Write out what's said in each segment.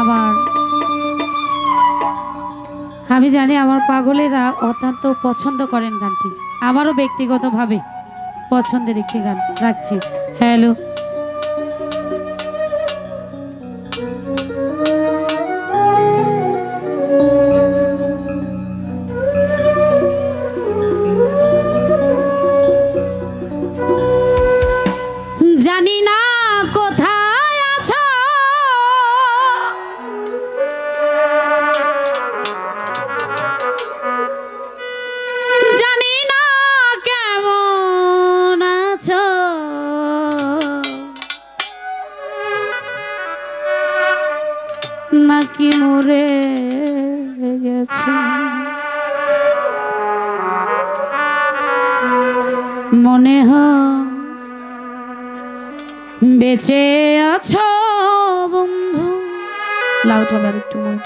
আমার আমি জানি আমার পাগলেরা অত্যন্ত পছন্দ করেন গানটি। আমারও ব্যক্তিগতভাবে পছন্দের একটি গান রাখছি। হ্যালো। মনে হয় বেঁচে আছো বন্ধু লাউড হবে একটু মনে।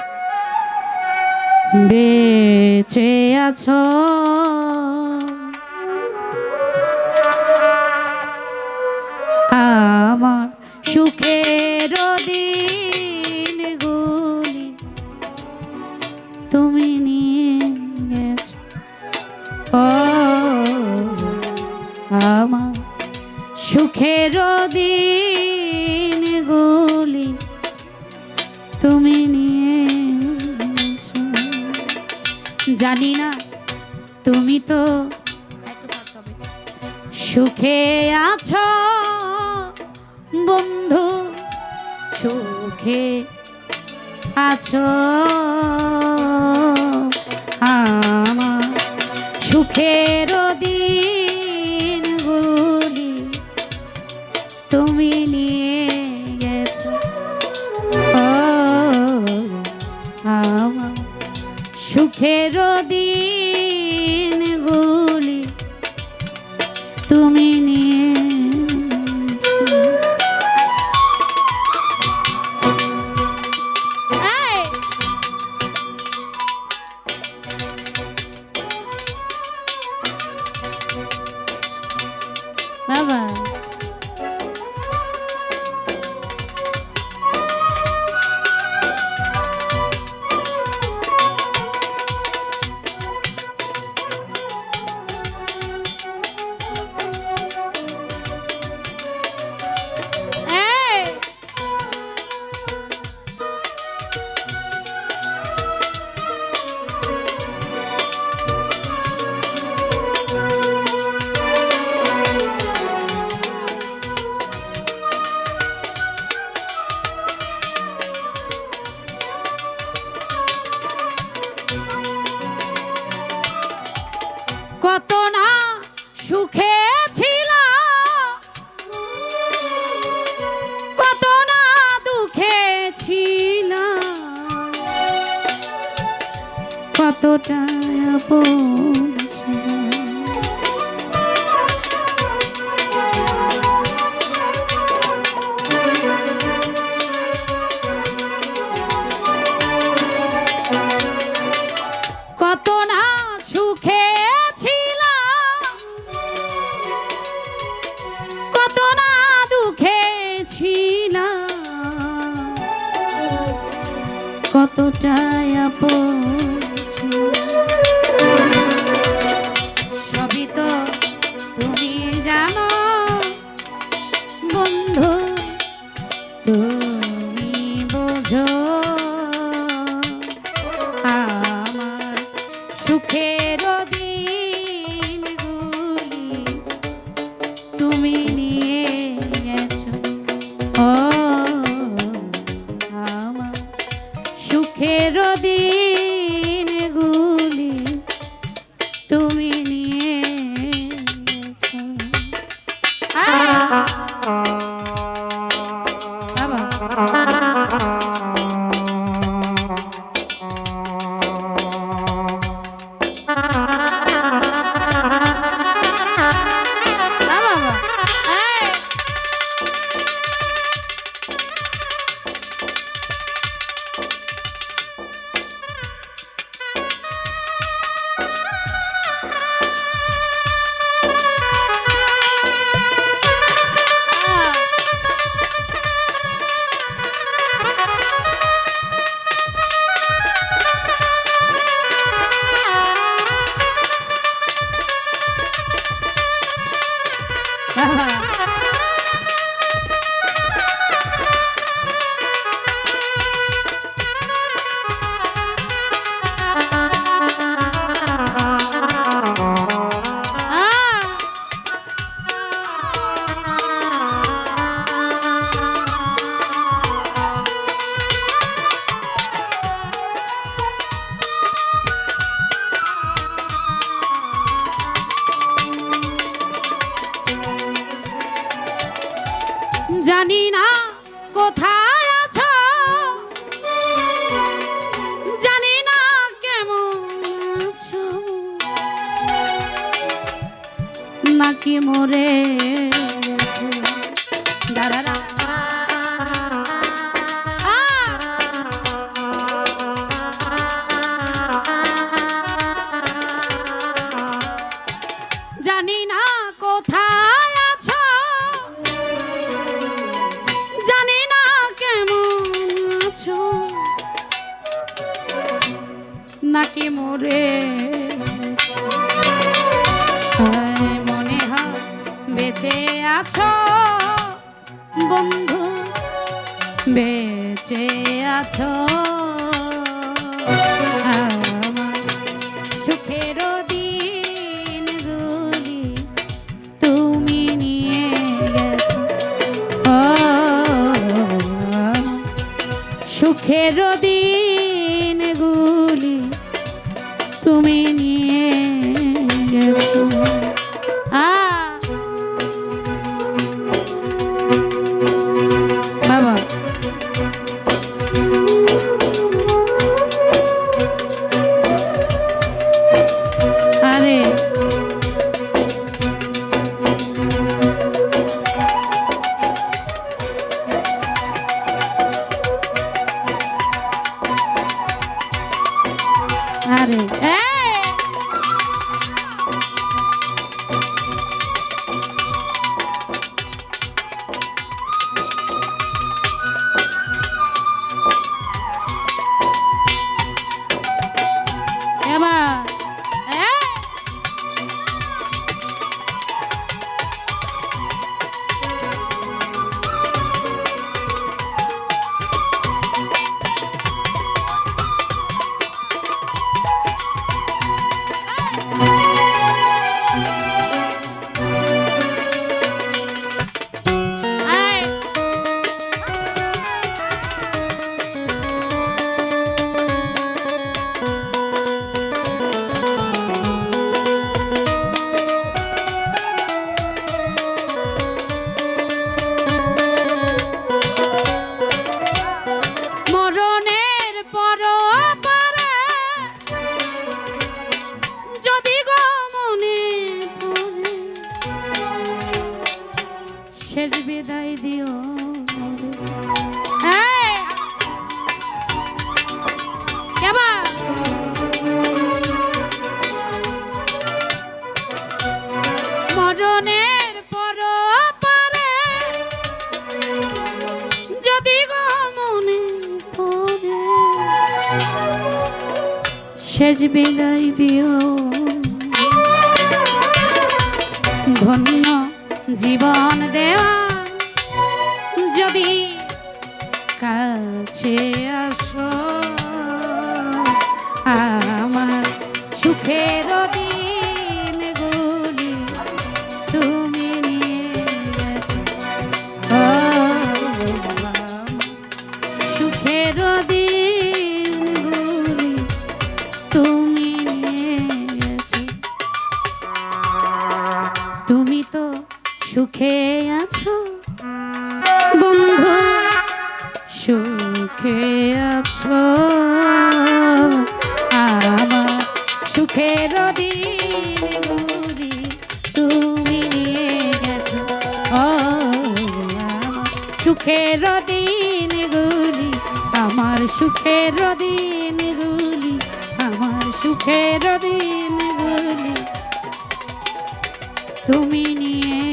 বেঁচে আছো আমার সুখের দিন গুলি তুমি জানি না, তুমি তো সুখে আছো, বন্ধু, সুখে আছো। আমার সুখের দিনগুলি কত না সুখে ছিল। কত না দুঃখে ছিল। কতটা আপন কতটাই আপন জানি না কোথায় আছো। জানি না কেমন আছো। নাকি মরে নাকি মরে? মনে হয় বেঁচে আছো বন্ধু বেঁচে আছো সুখের তুমি দিনগুলি আরে এই! বিদায় দিও। ধন্য জীবন দেওয়া যদি কাছে আসো আমার সুখের দিনগুলি সুখের দিন গুলি আমার সুখের দিন গুলি আমার সুখের দিন গুলি। তুমি নিয়ে